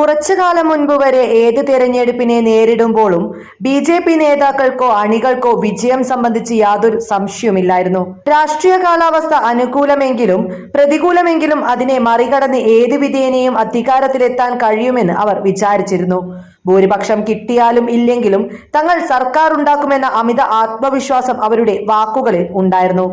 കുറച്ചു കാലം മുൻപ് വരെ ഏത് തെരഞ്ഞെടുപ്പിനെ നേരിടുമ്പോഴും ബി ജെ പി നേതാക്കൾക്കോ അണികൾക്കോ വിജയം സംബന്ധിച്ച് യാതൊരു സംശയവുമില്ലായിരുന്നു. രാഷ്ട്രീയ കാലാവസ്ഥ അനുകൂലമെങ്കിലും പ്രതികൂലമെങ്കിലും അതിനെ മറികടന്ന് ഏത് വിധേനയും അധികാരത്തിലെത്താൻ കഴിയുമെന്ന് അവർ വിചാരിച്ചിരുന്നു. ഭൂരിപക്ഷം കിട്ടിയാലും ഇല്ലെങ്കിലും തങ്ങൾ സർക്കാർ ഉണ്ടാക്കുമെന്ന അമിത ആത്മവിശ്വാസം അവരുടെ വാക്കുകളിൽ ഉണ്ടായിരുന്നു.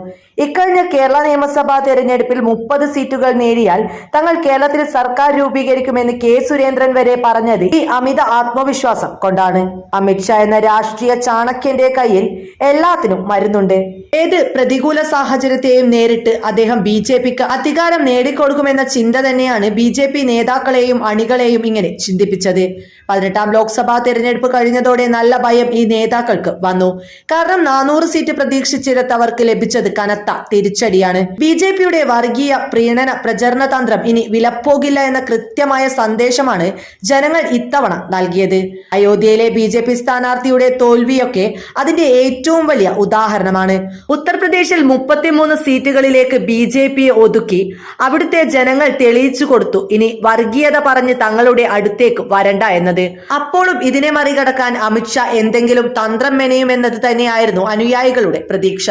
ഇക്കഴിഞ്ഞ കേരള നിയമസഭാ തെരഞ്ഞെടുപ്പിൽ മുപ്പത് സീറ്റുകൾ നേടിയാൽ തങ്ങൾ കേരളത്തിൽ സർക്കാർ രൂപീകരിക്കുമെന്ന് കെ സുരേന്ദ്രൻ വരെ പറഞ്ഞത് ഈ അമിത ആത്മവിശ്വാസം കൊണ്ടാണ്. അമിത്ഷാ എന്ന രാഷ്ട്രീയ ചാണക്യന്റെ കയ്യിൽ എല്ലാത്തിനും മരുന്നുണ്ട്. ഏത് പ്രതികൂല സാഹചര്യത്തെയും നേരിട്ട് അദ്ദേഹം ബി ജെ പിക്ക് അധികാരം നേടിക്കൊടുക്കുമെന്ന ചിന്ത തന്നെയാണ് ബി ജെ പി നേതാക്കളെയും അണികളെയും ഇങ്ങനെ ചിന്തിപ്പിച്ചത്. പതിനെട്ടാം ലോക്സഭാ തെരഞ്ഞെടുപ്പ് കഴിഞ്ഞതോടെ നല്ല ഭയം ഈ നേതാക്കൾക്ക് വന്നു. കാരണം നാനൂറ് സീറ്റ് പ്രതീക്ഷിച്ചിടത്തവർക്ക് ലഭിച്ചത് കനത്ത തിരിച്ചടിയാണ്. ബി ജെ പിയുടെ വർഗീയ പ്രീണന പ്രചരണ തന്ത്രം ഇനി വിലപ്പോകില്ല എന്ന കൃത്യമായ സന്ദേശമാണ് ജനങ്ങൾ ഇത്തവണ നൽകിയത്. അയോധ്യയിലെ ബി ജെ പി സ്ഥാനാർത്ഥിയുടെ തോൽവിയൊക്കെ അതിന്റെ ഏറ്റവും വലിയ ഉദാഹരണമാണ്. ഉത്തർപ്രദേശിൽ മുപ്പത്തിമൂന്ന് സീറ്റുകളിലേക്ക് ബി ജെ പിയെ ഒതുക്കി അവിടുത്തെ ജനങ്ങൾ തെളിയിച്ചു കൊടുത്തു. ഇനി വർഗീയത പറഞ്ഞ് തങ്ങളുടെ അടുത്തേക്ക് വരണ്ട എന്നത് അപ്പോഴും ഇതിനെ മറികടക്കാൻ അമിത്ഷാ എന്തെങ്കിലും തന്ത്രം മെനയുമെന്നത് തന്നെയായിരുന്നു അനുയായികളുടെ പ്രതീക്ഷ.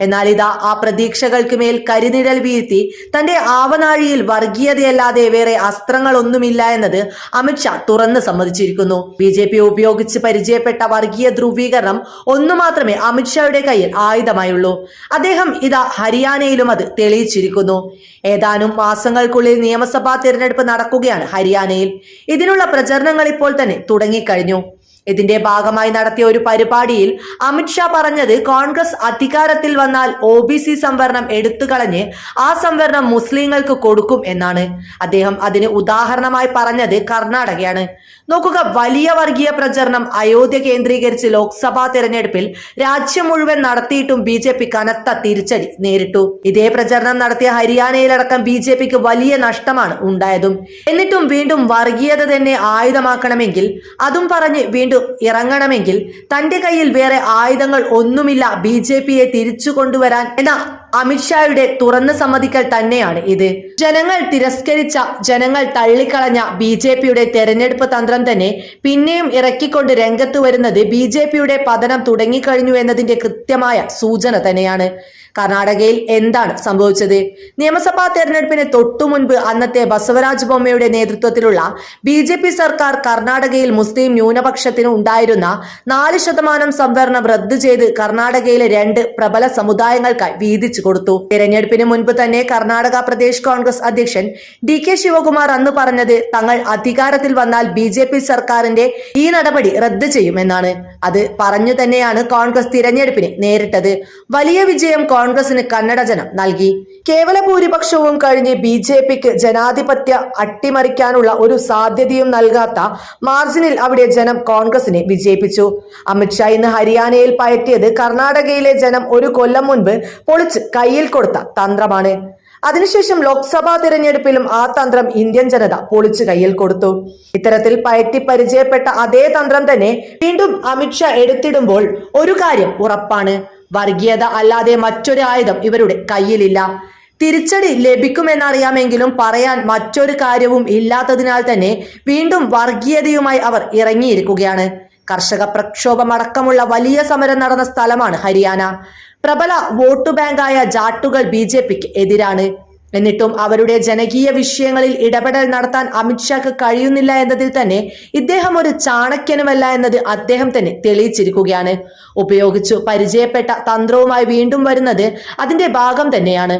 എന്നാൽ ഇതാ ആ പ്രതീക്ഷകൾക്ക് മേൽ കരിനിഴൽ വീഴ്ത്തി തന്റെ ആവനാഴിയിൽ വർഗീയതയല്ലാതെ വേറെ അസ്ത്രങ്ങളൊന്നുമില്ല എന്നത് അമിത്ഷാ തുറന്ന് സമ്മതിച്ചിരിക്കുന്നു. ബി ജെ പി ഉപയോഗിച്ച് പരിചയപ്പെട്ട വർഗീയ ധ്രുവീകരണം ഒന്നു മാത്രമേ അമിത്ഷായുടെ കയ്യിൽ ആയുധമായുള്ളൂ. അദ്ദേഹം ഇതാ ഹരിയാനയിലും അത് തെളിയിച്ചിരിക്കുന്നു. ഏതാനും മാസങ്ങൾക്കുള്ളിൽ നിയമസഭാ തിരഞ്ഞെടുപ്പ് നടക്കുകയാണ് ഹരിയാനയിൽ. ഇതിനുള്ള പ്രചരണങ്ങൾ ഇപ്പോൾ തന്നെ തുടങ്ങിക്കഴിഞ്ഞു. ഇതിന്റെ ഭാഗമായി നടത്തിയ ഒരു പരിപാടിയിൽ അമിത്ഷാ പറഞ്ഞത് കോൺഗ്രസ് അധികാരത്തിൽ വന്നാൽ ഒ ബി സി സംവരണം എടുത്തുകളഞ്ഞ് ആ സംവരണം മുസ്ലിങ്ങൾക്ക് കൊടുക്കും എന്നാണ്. അദ്ദേഹം അതിന് ഉദാഹരണമായി പറഞ്ഞത് കർണാടകയാണ്. നോക്കുക വലിയ വർഗീയ പ്രചരണം അയോധ്യ കേന്ദ്രീകരിച്ച് ലോക്സഭാ തെരഞ്ഞെടുപ്പിൽ രാജ്യം മുഴുവൻ നടത്തിയിട്ടും ബി ജെ പി കനത്ത തിരിച്ചടി നേരിട്ടു. ഇതേ പ്രചരണം നടത്തിയ ഹരിയാനയിലടക്കം ബി ജെ പിക്ക് വലിയ നഷ്ടമാണ് ഉണ്ടായതും. എന്നിട്ടും വീണ്ടും വർഗീയത തന്നെ ആയുധമാക്കണമെങ്കിൽ അതും പറഞ്ഞ് വീണ്ടും ഇറങ്ങണമെങ്കിൽ തന്റെ കയ്യിൽ വേറെ ആയുധങ്ങൾ ഒന്നുമില്ല ബി ജെ പിയെ തിരിച്ചു കൊണ്ടുവരാൻ എന്ന അമിത്ഷായുടെ തുറന്ന സമ്മതിക്കൽ തന്നെയാണ് ഇത്. ജനങ്ങൾ തിരസ്കരിച്ച ജനങ്ങൾ തള്ളിക്കളഞ്ഞ ബി ജെ പിയുടെ തെരഞ്ഞെടുപ്പ് തന്ത്രം തന്നെ പിന്നെയും ഇറക്കിക്കൊണ്ട് രംഗത്ത് വരുന്നത് ബി ജെ പിയുടെ പതനം തുടങ്ങിക്കഴിഞ്ഞു എന്നതിന്റെ കൃത്യമായ സൂചന തന്നെയാണ്. കർണാടകയിൽ എന്താണ് സംഭവിച്ചത്? നിയമസഭാ തെരഞ്ഞെടുപ്പിന് തൊട്ടു മുൻപ് അന്നത്തെ ബസവരാജ് ബൊമ്മയുടെ നേതൃത്വത്തിലുള്ള ബി ജെ പി സർക്കാർ കർണാടകയിൽ മുസ്ലിം ന്യൂനപക്ഷത്തിന് ഉണ്ടായിരുന്ന നാല് ശതമാനം സംവരണം റദ്ദു ചെയ്ത് കർണാടകയിലെ രണ്ട് പ്രബല സമുദായങ്ങൾക്കായി വീതിച്ചു കൊടുത്തു. തിരഞ്ഞെടുപ്പിന് മുൻപ് തന്നെ കർണാടക പ്രദേശ് കോൺഗ്രസ് അധ്യക്ഷൻ ഡി കെ ശിവകുമാർ അന്ന് പറഞ്ഞത് തങ്ങൾ അധികാരത്തിൽ വന്നാൽ ബി ജെ പി സർക്കാരിന്റെ ഈ നടപടി റദ്ദ് ചെയ്യുമെന്നാണ്. അത് പറഞ്ഞു തന്നെയാണ് കോൺഗ്രസ് തിരഞ്ഞെടുപ്പിനെ നേരിട്ടത്. വലിയ വിജയം കോൺഗ്രസിന് കന്നഡ ജനം നൽകി. കേവല ഭൂരിപക്ഷവും കഴിഞ്ഞ് ബി ജെ പിക്ക് ജനാധിപത്യ അട്ടിമറിക്കാനുള്ള ഒരു സാധ്യതയും നൽകാത്ത മാർജിനിൽ അവിടെ ജനം കോൺഗ്രസിനെ വിജയിപ്പിച്ചു. അമിത്ഷാ ഇന്ന് ഹരിയാനയിൽ പയറ്റിയത് കർണാടകയിലെ ജനം ഒരു കൊല്ലം മുൻപ് പൊളിച്ച് കയ്യിൽ കൊടുത്ത തന്ത്രമാണ്. അതിനുശേഷം ലോക്സഭാ തിരഞ്ഞെടുപ്പിലും ആ തന്ത്രം ഇന്ത്യൻ ജനത പൊളിച്ചു കയ്യിൽ കൊടുത്തു. ഇത്തരത്തിൽ പയറ്റി പരിചയപ്പെട്ട അതേ തന്ത്രം തന്നെ വീണ്ടും അമിത്ഷാ എടുത്തിടുമ്പോൾ ഒരു കാര്യം ഉറപ്പാണ്. വർഗീയത അല്ലാതെ മറ്റൊരു ആയുധം ഇവരുടെ കയ്യിലില്ല. തിരിച്ചടി ലഭിക്കുമെന്നറിയാമെങ്കിലും പറയാൻ മറ്റൊരു കാര്യവും ഇല്ലാത്തതിനാൽ തന്നെ വീണ്ടും വർഗീയതയുമായി അവർ ഇറങ്ങിയിരിക്കുകയാണ്. കർഷക പ്രക്ഷോഭമടക്കമുള്ള വലിയ സമരം നടന്ന സ്ഥലമാണ് ഹരിയാന. പ്രബല വോട്ട് ബാങ്കായ ജാട്ടുകൾ ബി ജെ പിക്ക് എതിരാണ്. എന്നിട്ടും അവരുടെ ജനകീയ വിഷയങ്ങളിൽ ഇടപെടൽ നടത്താൻ അമിത്ഷാക്ക് കഴിയുന്നില്ല എന്നതിൽ തന്നെ ഇദ്ദേഹം ഒരു ചാണക്യനുമല്ല എന്നത് അദ്ദേഹം തന്നെ തെളിയിച്ചിരിക്കുകയാണ്. ഉപയോഗിച്ചു പരിചയപ്പെട്ട തന്ത്രവുമായി വീണ്ടും വരുന്നത് അതിന്റെ ഭാഗം തന്നെയാണ്.